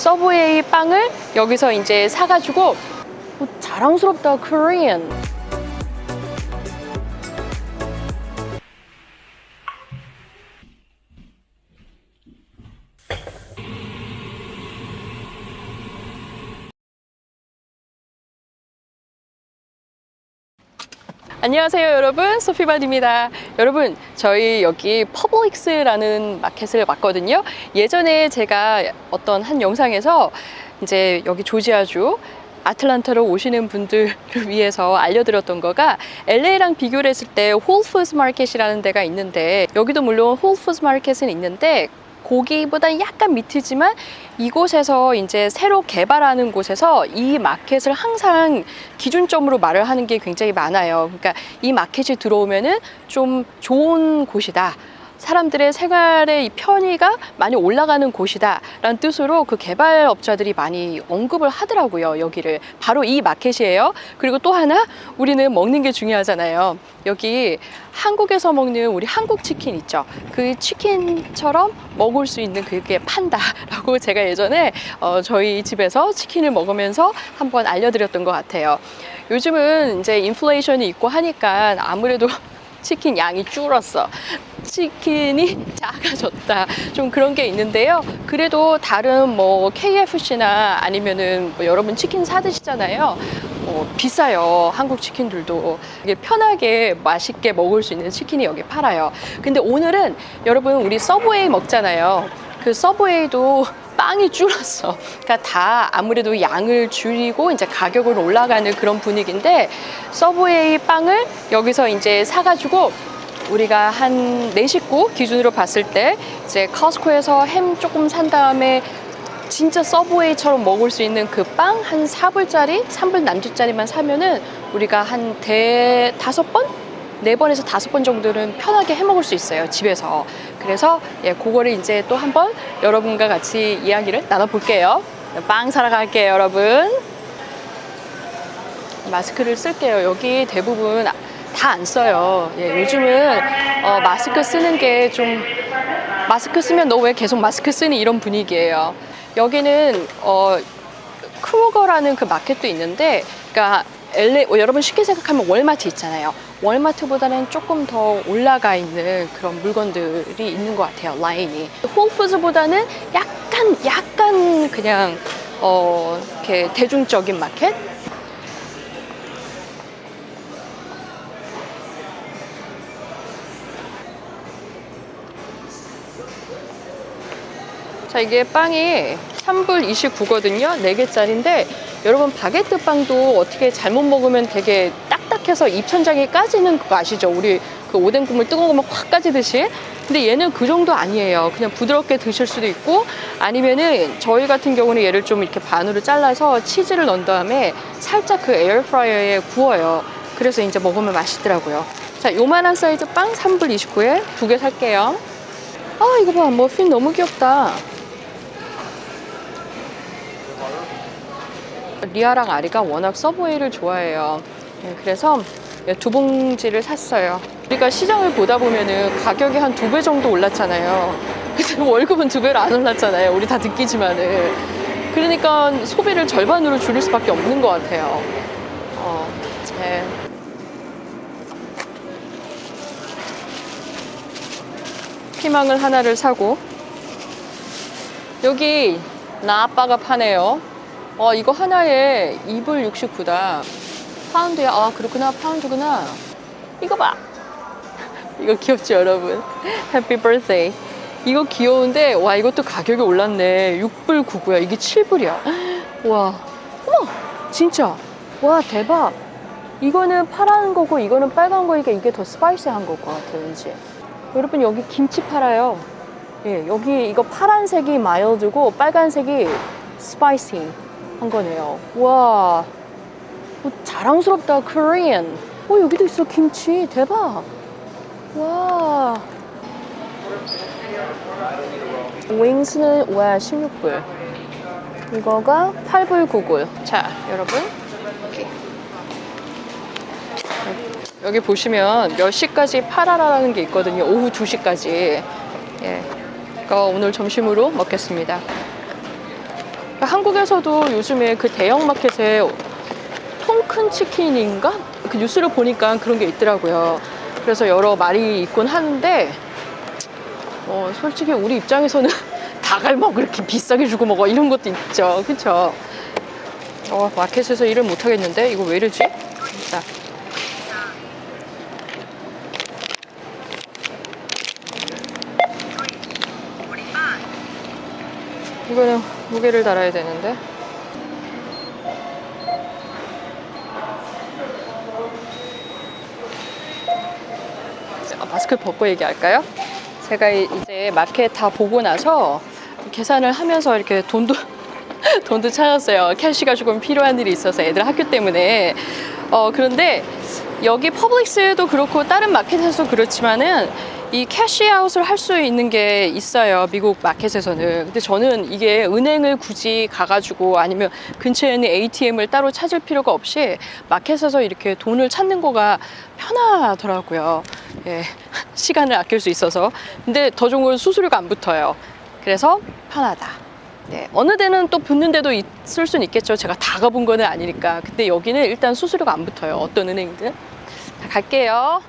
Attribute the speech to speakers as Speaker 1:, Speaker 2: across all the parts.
Speaker 1: 서브웨이 빵을 여기서 이제 사가지고 어, 자랑스럽다 코리안 안녕하세요 여러분. 소피반입니다. 여러분 저희 여기 퍼블릭스라는 마켓을 왔거든요. 예전에 제가 어떤 한 영상에서 이제 여기 조지아주 아틀란타로 오시는 분들을 위해서 알려드렸던 거가 LA랑 비교를 했을 때 홀푸드 마켓이라는 데가 있는데 여기도 물론 홀푸드 마켓은 있는데 거기보다 약간 밑이지만 이곳에서 이제 새로 개발하는 곳에서 이 마켓을 항상 기준점으로 말을 하는 게 굉장히 많아요. 그러니까 이 마켓이 들어오면은 좀 좋은 곳이다. 사람들의 생활의 이 편의가 많이 올라가는 곳이다라는 뜻으로 그 개발업자들이 많이 언급을 하더라고요 여기를. 바로 이 마켓이에요. 그리고 또 하나 우리는 먹는 게 중요하잖아요. 여기 한국에서 먹는 우리 한국 치킨 있죠? 그 치킨처럼 먹을 수 있는 그게 판다라고 제가 예전에 어, 저희 집에서 치킨을 먹으면서 한번 알려드렸던 것 같아요. 요즘은 이제 인플레이션이 있고 하니까 아무래도 치킨 양이 줄었어. 치킨이 작아졌다. 좀 그런 게 있는데요. 그래도 다른 뭐 KFC나 아니면은 뭐 여러분 치킨 사 드시잖아요. 어, 비싸요. 한국 치킨들도. 이게 편하게 맛있게 먹을 수 있는 치킨이 여기 팔아요. 근데 오늘은 여러분 우리 서브웨이 먹잖아요. 그 서브웨이도 빵이 줄었어. 그러니까 다 아무래도 양을 줄이고 이제 가격을 올라가는 그런 분위기인데 서브웨이 빵을 여기서 이제 사가지고 우리가 한 네 식구 기준으로 봤을 때 이제 커스코에서 햄 조금 산 다음에 진짜 서브웨이처럼 먹을 수 있는 그 빵 한 4불짜리, 3불 남짓짜리만 사면은 우리가 한 대 다섯 번? 네 번에서 다섯 번 정도는 편하게 해 먹을 수 있어요 집에서 그래서 예 그거를 이제 또 한번 여러분과 같이 이야기를 나눠볼게요. 빵 사러 갈게요 여러분. 마스크를 쓸게요. 여기 대부분 다 안 써요. 예, 요즘은 어, 마스크 쓰는 게 좀 마스크 쓰면 너 왜 계속 마스크 쓰니? 이런 분위기예요. 여기는 어, 크루거라는 그 마켓도 있는데 그러니까 LA, 어, 여러분 쉽게 생각하면 월마트 있잖아요. 월마트보다는 조금 더 올라가 있는 그런 물건들이 있는 것 같아요. 라인이. 홀푸드보다는 약간 약간 그냥 어, 이렇게 대중적인 마켓. 자, 이게 빵이 3불 29거든요. 4개짜리인데, 여러분, 바게트 빵도 어떻게 잘못 먹으면 되게 딱딱 해서 입천장이 까지는 그거 아시죠? 우리 그 오뎅 국물 뜨거운 거만 확 까지듯이. 근데 얘는 그 정도 아니에요. 그냥 부드럽게 드실 수도 있고, 아니면은 저희 같은 경우는 얘를 좀 이렇게 반으로 잘라서 치즈를 넣은 다음에 살짝 그 에어프라이어에 구워요. 그래서 이제 먹으면 맛있더라고요. 자, 요만한 사이즈 빵 3불 29에 두 개 살게요. 아, 이거 봐. 머핀 너무 귀엽다. 리아랑 아리가 워낙 서브웨이를 좋아해요. 네, 그래서 두 봉지를 샀어요. 우리가 시장을 보다 보면은 가격이 한 두 배 정도 올랐잖아요. 근데 월급은 두 배로 안 올랐잖아요. 우리 다 느끼지만은. 그러니까 소비를 절반으로 줄일 수밖에 없는 것 같아요. 어, 네. 피망을 하나를 사고 여기 나 아빠가 파네요. 어, 이거 하나에 2불 69다. 파운드야. 아, 그렇구나. 파운드구나. 이거 봐. 이거 귀엽죠, 여러분? 해피 birthday. 이거 귀여운데, 와, 이것도 가격이 올랐네. 6불 99야. 이게 7불이야. 와. 어머! 진짜. 와, 대박. 이거는 파란 거고, 이거는 빨간 거니까 이게 더 스파이시한 것 같아, 왠지. 여러분, 여기 김치 팔아요. 예, 여기 이거 파란색이 마일드고, 빨간색이 스파이시. 한 거네요. 와, 어, 자랑스럽다, 코리안. 어, 여기도 있어, 김치. 대박. 와. 윙스는 와 16불. 이거가 8불 9불. 자, 여러분. 여기 보시면 몇 시까지 팔아라라는 게 있거든요. 오후 2시까지. 예. 이거 오늘 점심으로 먹겠습니다. 한국에서도 요즘에 그 대형 마켓에 통큰 치킨인가? 그 뉴스를 보니까 그런 게 있더라고요. 그래서 여러 말이 있곤 하는데, 어, 솔직히 우리 입장에서는 막 그렇게 비싸게 주고 먹어. 이런 것도 있죠. 그쵸? 어, 마켓에서 일을 못 하겠는데? 이거 왜 이러지? 자. 이거는 무게를 달아야 되는데. 아, 마스크 벗고 얘기할까요? 제가 이- 이제 마켓 다 보고 나서 계산을 하면서 이렇게 돈도 돈도 찾았어요. 캐시가 조금 필요한 일이 있어서 애들 학교 때문에. 어, 그런데 여기 퍼블릭스도 그렇고 다른 마켓에서 그렇지만은 이 캐시아웃을 할 수 있는 게 있어요. 미국 마켓에서는. 근데 저는 이게 은행을 굳이 가가지고 아니면 근처에 있는 ATM을 따로 찾을 필요가 없이 마켓에서 이렇게 돈을 찾는 거가 편하더라고요. 예, 시간을 아낄 수 있어서. 근데 더 좋은 건 수수료가 안 붙어요. 그래서 편하다. 네, 어느 데는 또 붙는 데도 있을 수는 있겠죠. 제가 다 가본 거는 아니니까. 근데 여기는 일단 수수료가 안 붙어요. 어떤 은행이든. 자, 갈게요.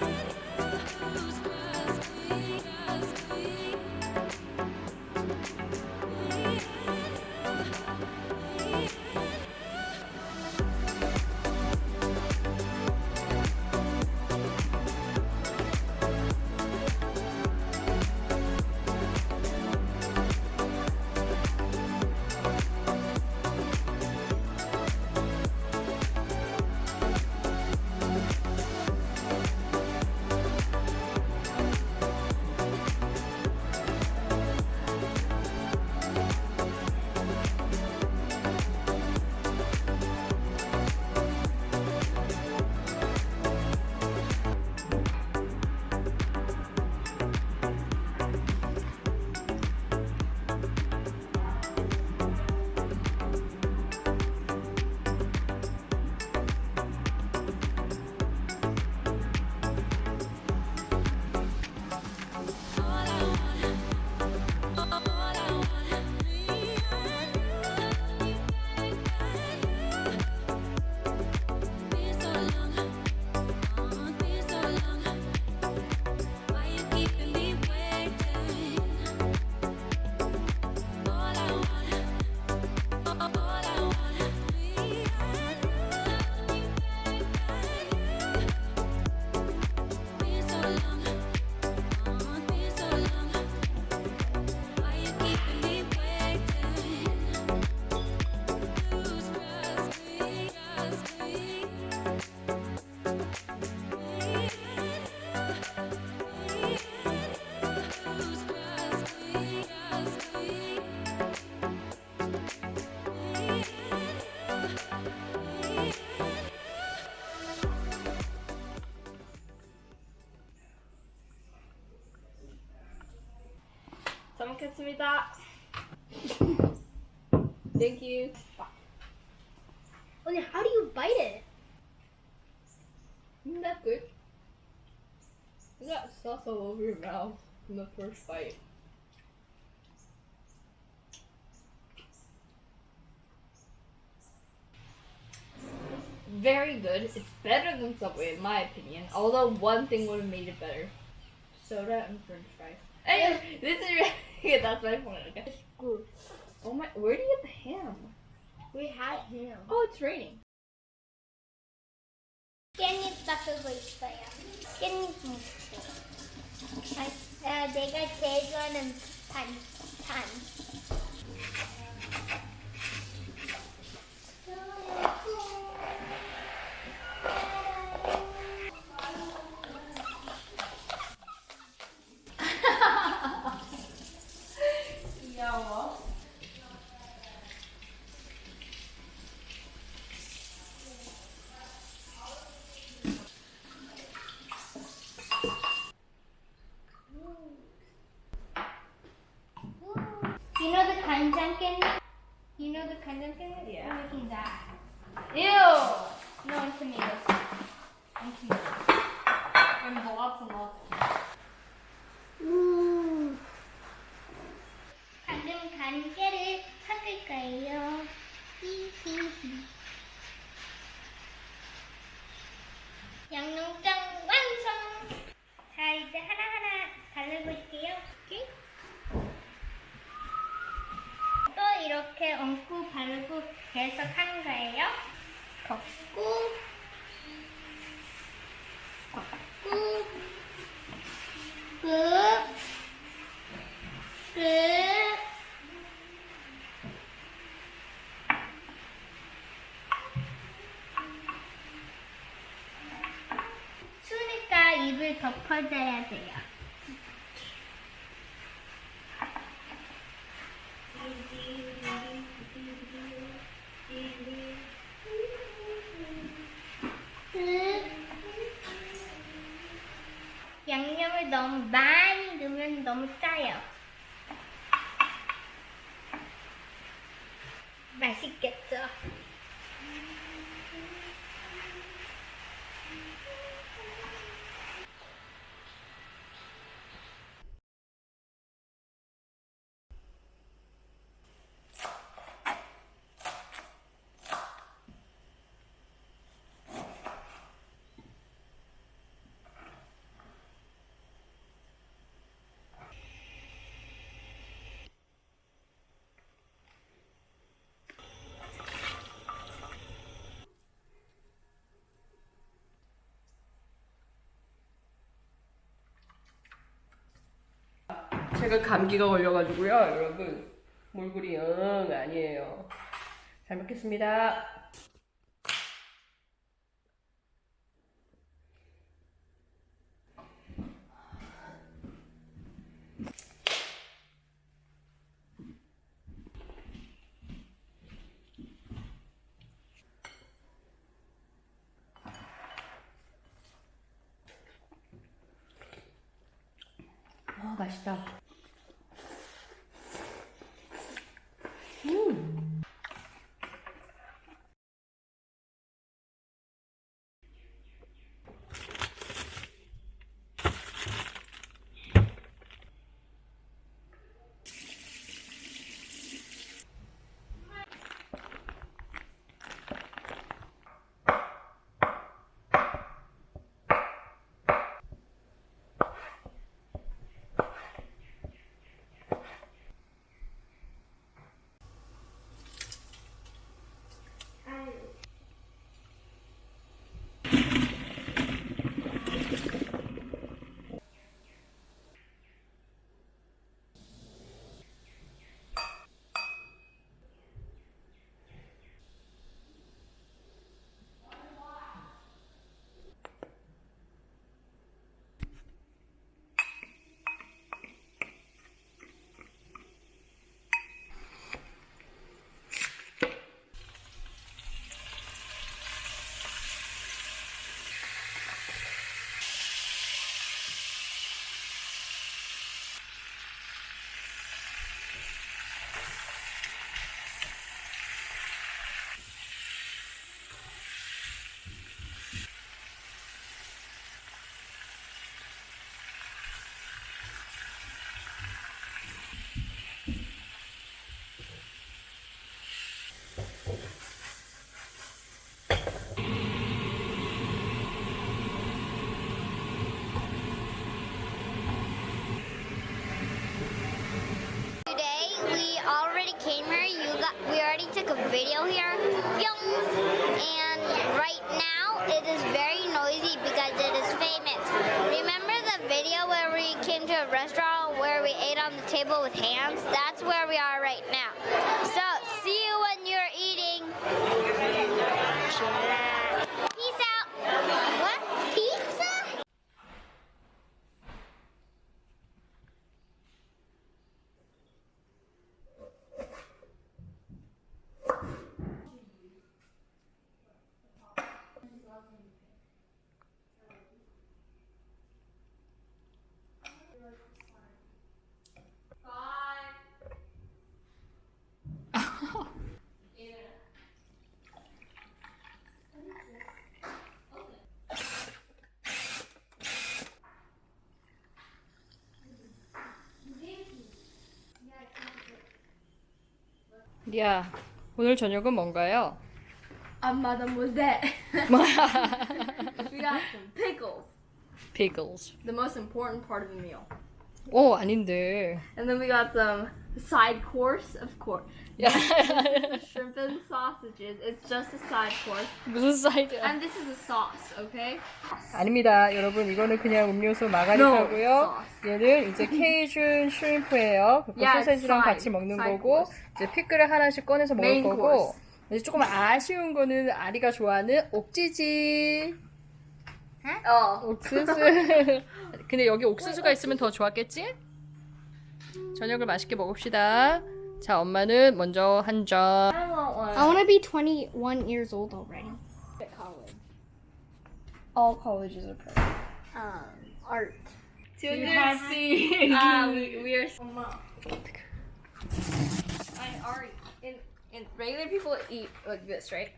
Speaker 1: Bye.
Speaker 2: 잘 먹겠습니다. Thank you.
Speaker 3: Well, then how do you bite it?
Speaker 2: Isn't that good? You got sauce all over your mouth from the first bite. very good. It's better than Subway in my opinion. Although one thing would have made it better: soda and French fries. Anyway, this is really that's my point. Okay.
Speaker 3: Good.
Speaker 2: Oh my, where do you get the ham?
Speaker 3: We had him.
Speaker 2: Oh, it's raining.
Speaker 3: 깻잎 닦고 있어요. 깻잎 먹고. 아, 아, 내가 제일 좋 간장 깻잎? You know the 간장 깻잎?
Speaker 2: Yeah.
Speaker 3: I'm making that.
Speaker 2: Ew.
Speaker 3: No, on 계속 하는 거예요. 걷고, 걷고, 끝. 끝. 추우니까 입을 덮어줘야 돼요. 끝. 양념을 너무 많이 넣으면 너무 짜요. 맛있겠죠?
Speaker 1: 제가 감기가 걸려가지고요, 여러분. 몰골이 응 아니에요. 잘 먹겠습니다. 아, 맛있다.
Speaker 3: Came here, you got we already took a video here. And right now it is very noisy because it is famous. Remember the video where we came to a restaurant where we ate on the table with hands? That's where we are right now. So see you when you're eating. Peace out.
Speaker 1: 리아, 오늘 저녁은 뭔가요?
Speaker 2: Um, mademoiselle. we got some pickles.
Speaker 1: Pickles.
Speaker 2: The most important part of the meal.
Speaker 1: 오, 아닌데.
Speaker 2: And then we got some side course, of course.
Speaker 1: 야,
Speaker 2: Shrimp and sausages. It's just a side course.
Speaker 1: 무슨 사이드야?
Speaker 2: And this is a sauce, okay?
Speaker 1: 아닙니다. 여러분, 이거는 그냥 음료수 마가리타고요. 얘는 이제 케이준 슈림프예요.
Speaker 2: Yeah,
Speaker 1: 소세지랑
Speaker 2: side,
Speaker 1: 같이 먹는
Speaker 2: side
Speaker 1: 거고,
Speaker 2: course.
Speaker 1: 이제 피클을 하나씩 꺼내서 먹을
Speaker 2: Main
Speaker 1: 거고,
Speaker 2: course.
Speaker 1: 이제 조금 아쉬운 거는 아리가 좋아하는 옥지지.
Speaker 2: Oh.
Speaker 1: 옥수수. 근데 여기 옥수수가 있으면 더 좋았겠지? 저녁을 맛있게 먹읍시다. 자, 엄마는 먼저 한 점.
Speaker 2: I want one.
Speaker 3: I want to be 21 years old already.
Speaker 2: All colleges are perfect.
Speaker 3: Um, art.
Speaker 2: Ah, we, we are. I are in in regular people eat like this, right?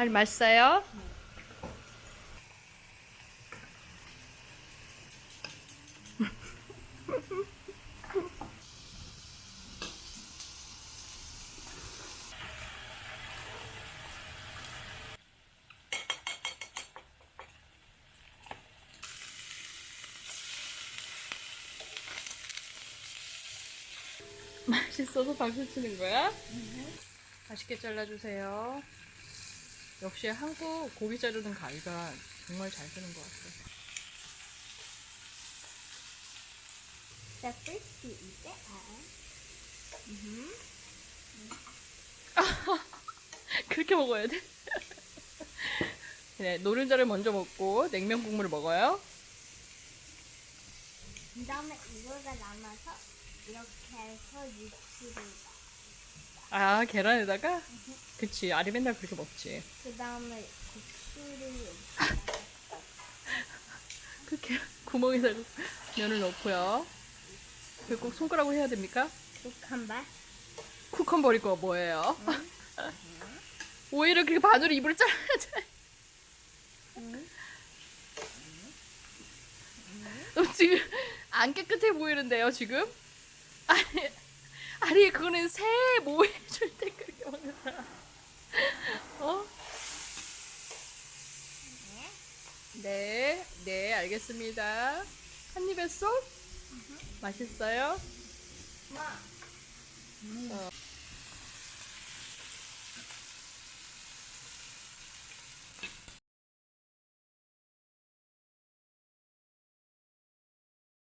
Speaker 1: 알 맛있어요? 맛있어서 박수 치는 거야? 맛있게 잘라주세요. 역시 한국 고기 자르는 가위가 정말 잘 쓰는 것 같아.
Speaker 3: The first to eat it
Speaker 1: 그렇게 먹어야 돼? 네, 노른자를 먼저 먹고 냉면 국물을 먹어요.
Speaker 3: 그 다음에 이거가 남아서 이렇게 해서 육수를
Speaker 1: 아, 계란에다가? 그치, 아리 맨날 그렇게 먹지.
Speaker 3: 그 다음에 국수를
Speaker 1: 그렇게 구멍에다가 면을 넣고요. 그꼭 손가락으로 해야 됩니까?
Speaker 3: 룩한 발.
Speaker 1: 쿠컨 버릴 거 뭐예요? 오히려 그렇게 반으로 입을 잘라야지. 너 지금 안 깨끗해 보이는데요, 지금? 아니, 아니 그거는 새 모해줄 때 그렇게 먹는 사람. 어? 네, 네, 알겠습니다. 한 입에 쏙? 맛있어요? 어.